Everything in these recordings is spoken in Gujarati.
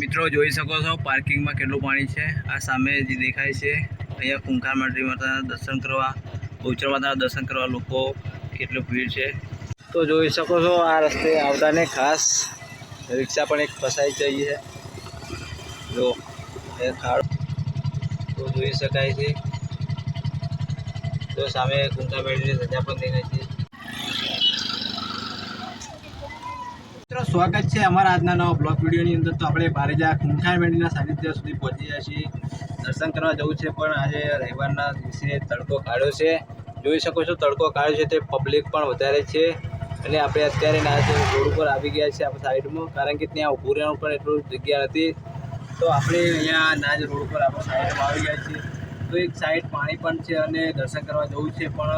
મિત્રો જોઈ શકો છો, પાર્કિંગમાં કેટલું પાણી છે. આ સામે જે દેખાય છે, અહીંયા કુંખાર માટી માતાના દર્શન કરવા બહુચર માતાના દર્શન કરવા લોકો કેટલું ભીડ છે. તો જોઈ શકો છો, આ રસ્તે આવતાને ખાસ રિક્ષા પણ એક ફસાઈ જઈ છે. જો, એ ખાડો તો જોઈ શકાય છે. તો સામે કુંખાર માટીની ધજા પણ દેખાય છે. મિત્રો, સ્વાગત છે અમારા આજના નવા બ્લોગ વિડીયોની અંદર. તો આપણે બારેજા ખૂંખાર મેળીના સાનિધ્ય સુધી પહોંચી ગયા છીએ. દર્શન કરવા જવું છે, પણ આજે રવિવારના દિવસે તડકો કાઢ્યો છે. જોઈ શકો છો, તડકો કાઢ્યો છે, તે પબ્લિક પણ વધારે છે. અને આપણે અત્યારે ના રોડ ઉપર આવી ગયા છીએ, આપણે સાઈડમાં, કારણ કે ત્યાં ઊભું રહેવાનું પણ એટલું જગ્યા નથી. તો આપણે અહીંયા નાજ રોડ ઉપર આપણે સાઈડમાં આવી ગયા છીએ. તો એક સાઈડ પાણી પણ છે અને દર્શન કરવા જવું છે, પણ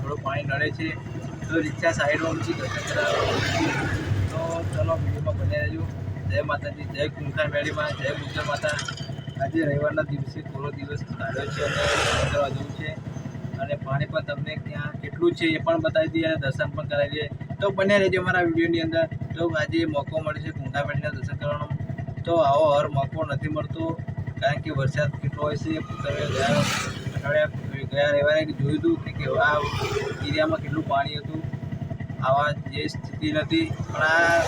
થોડું પાણી નડે છે. તો રિક્ષા સાઈડમાં ઊંચી દર્શન કરવા ચલો વિડીયોમાં બને રહેજો. જય માતાજી, જય કુંકાર મેળીમાં, જય ગુજર માતા. આજે રવિવારના દિવસે થોડો દિવસ કાઢ્યો છે અને કરવા જવું છે. અને પાણી પણ તમને ત્યાં કેટલું છે એ પણ બતાવી દઈએ અને દર્શન પણ કરાવી દઈએ. તો બને રહેજો અમારા વિડીયોની અંદર. તો આજે મોકો મળે છે કુંખાર મેળીના દર્શન કરવાનો. તો આવો હર મોકો નથી મળતો, કારણ કે વરસાદ કેટલો હોય છે. તમે ગયા ગયા રવિવારે જોયું હતું કે કેવા એરિયામાં કેટલું પાણી હતું. આવા જે સ્થિતિ નથી પણ આ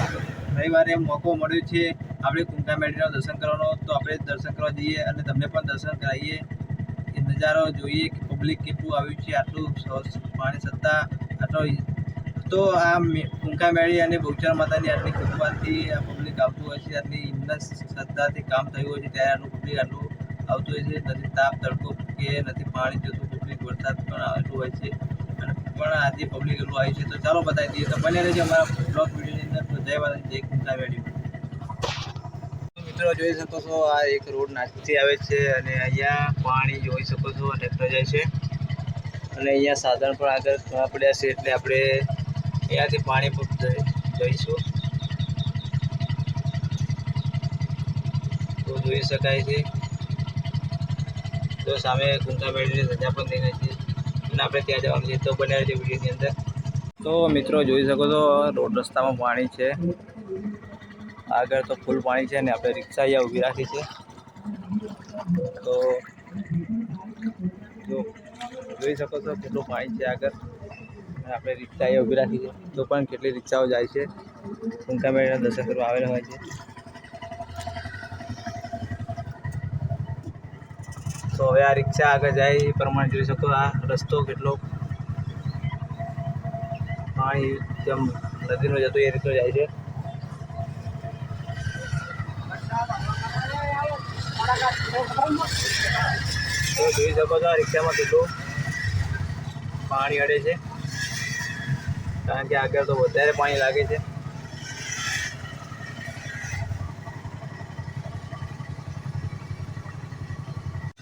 રવિવારે મોકો મળ્યો છે. આપણે કુંકા મેળીના દર્શન કરવાનો તો આપણે દર્શન કરવા જઈએ અને તમને પણ દર્શન કરાવીએ. એ નજારો જોઈએ કે પબ્લિક કેટલું આવ્યું છે, આટલું પાણી સત્તા આટલો તો આ કુંકા મેળી અને બહુચર માતાની આટલી કૃપાથી આ પબ્લિક આવતું હોય છે. આટલી ઇન્દસ શ્રદ્ધાથી કામ થયું હોય છે. ત્યારે આટલું પબ્લિક આટલું આવતું હોય છે. નથી તાપ, તડકો કે નથી પાણી જતું. પબ્લિક વરસાદ પણ આવેલું હોય છે. પણ આજે પબ્લિક એટલું આવ્યું છે, તો ચાલો બતાવી દઈએ. તો બને રહેજો અમારા બ્લોગ વિડીયોની અંદર. જય માતાજી, જય મેળી મિત્રો જોઈ શકો છો, આ એક રોડ નાસિકથી આવે છે અને અહીંયા પાણી જોઈ શકો છો ટ્રેક્ટર જાય છે. અને અહીંયા સાધન પણ આગળ ઘણા પડ્યા છે એટલે આપણે અહીંયાથી પાણી જઈ- જઈશું. તો જોઈ શકાય છે. તો સામે કુંતા બેડની સજા પણ દેખાય છે. અને આપણે ત્યાં જવાનું છે, તો બને છે વિડીયોની અંદર. તો મિત્રો જોઈ શકો છો, રોડ રસ્તામાં પાણી છે. આગળ તો ફૂલ પાણી છે ને આપણે રિક્ષા અહીંયા ઊભી રાખી છે. તો જો, જોઈ શકો છો કેટલું પાણી છે આગળ. આપણે રિક્ષા અહીંયા ઊભી રાખી છે. તો પણ કેટલી રિક્ષાઓ જાય છે. ટૂંકા મેળીના દર્શન કરવા આવેલા હોય છે. તો હવે આ રિક્ષા આગળ જાય એ પ્રમાણે જોઈ શકો આ રસ્તો કેટલો પાણી જેમ નદીનો જતો એ રીતે જાય છે. તો જોઈ શકો છો આ રિક્ષામાં કેટલું પાણી અડે છે. કારણ કે આગળ તો વધારે પાણી લાગે છે.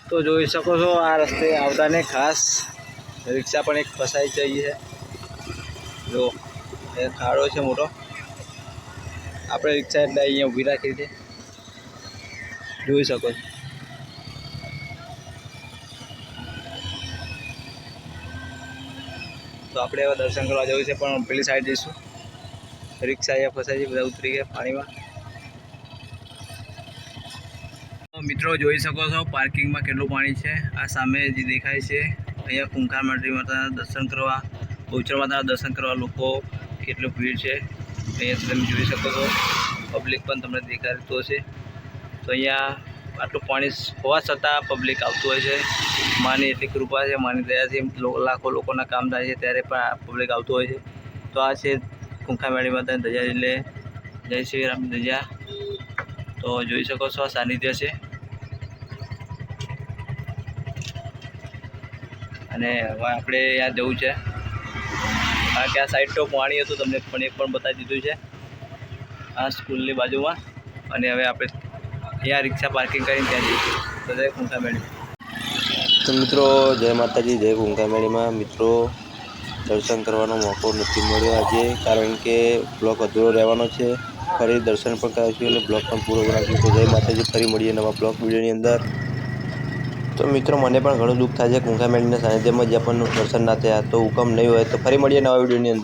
તો જોઈ શકો છો આ રસ્તે આવતાને ખાસ રિક્ષા પણ એક ફસાઈ જઈ છે. જો, એ ખાડો છે મોટો. આપણે રિક્ષા એટલે અહીંયા ઊભી રાખી છે. જોઈ શકો છો. તો આપણે હવે દર્શન કરવા જવું છે, પણ પેલી સાઈડ જઈશું. રિક્ષા અહીંયા ફસાઈ છે, બધા ઉતરી ગયા પાણીમાં તો મિત્રો જોઈ શકો છો, પાર્કિંગમાં કેટલું પાણી છે. આ સામે જે દેખાય છે, અહીંયા કુંકાર માટી માતાના દર્શન કરવા બહુચર માતાના દર્શન કરવા લોકો કેટલું ભીડ છે. અહીંયા તમે જોઈ શકો છો પબ્લિક પણ તમને દેખાતું હશે. તો અહીંયા આટલું પાણી હોવા છતાં પબ્લિક આવતું હોય છે. માની એટલી કૃપા છે, માની દયાથી લાખો લોકોના કામ થાય છે, ત્યારે પણ પબ્લિક આવતું હોય છે. તો આ છે કુંખા મેળી માતાની ધજા એટલે જય શ્રી રામ ધજા તો જોઈ શકો છો, આ સાનિધ્ય છે. અને હવે આપણે ત્યાં જવું છે. કારણ કે આ સાઈડ તો પાણી હતું, તમને પણ એ પણ બતાવી દીધું છે. આ સ્કૂલની બાજુમાં. અને હવે આપણે ત્યાં રિક્ષા પાર્કિંગ કરીને ત્યાં જઈશું. તો જય કુંખા મેળી તો મિત્રો, જય માતાજી, જય કુંકામેળીમાં. મિત્રો, દર્શન કરવાનો મોકો નથી મળ્યો આજે, કારણ કે બ્લોક અધૂરો રહેવાનો છે. ફરી દર્શન પણ કરાવીશું એટલે બ્લોક પણ પૂરો કરાવીશું. તો જય માતાજી, ફરી મળીએ નવા બ્લોક વિડીયોની અંદર. તો મિત્રો, મને પણ ઘણું દુઃખ થાય છે. કુંકામેળીના સાનિધ્યમાં જ્યાં પણ દર્શન ના થયા, તો હુકમ નહીં હોય, તો ફરી મળીએ નવા વિડીયોની અંદર.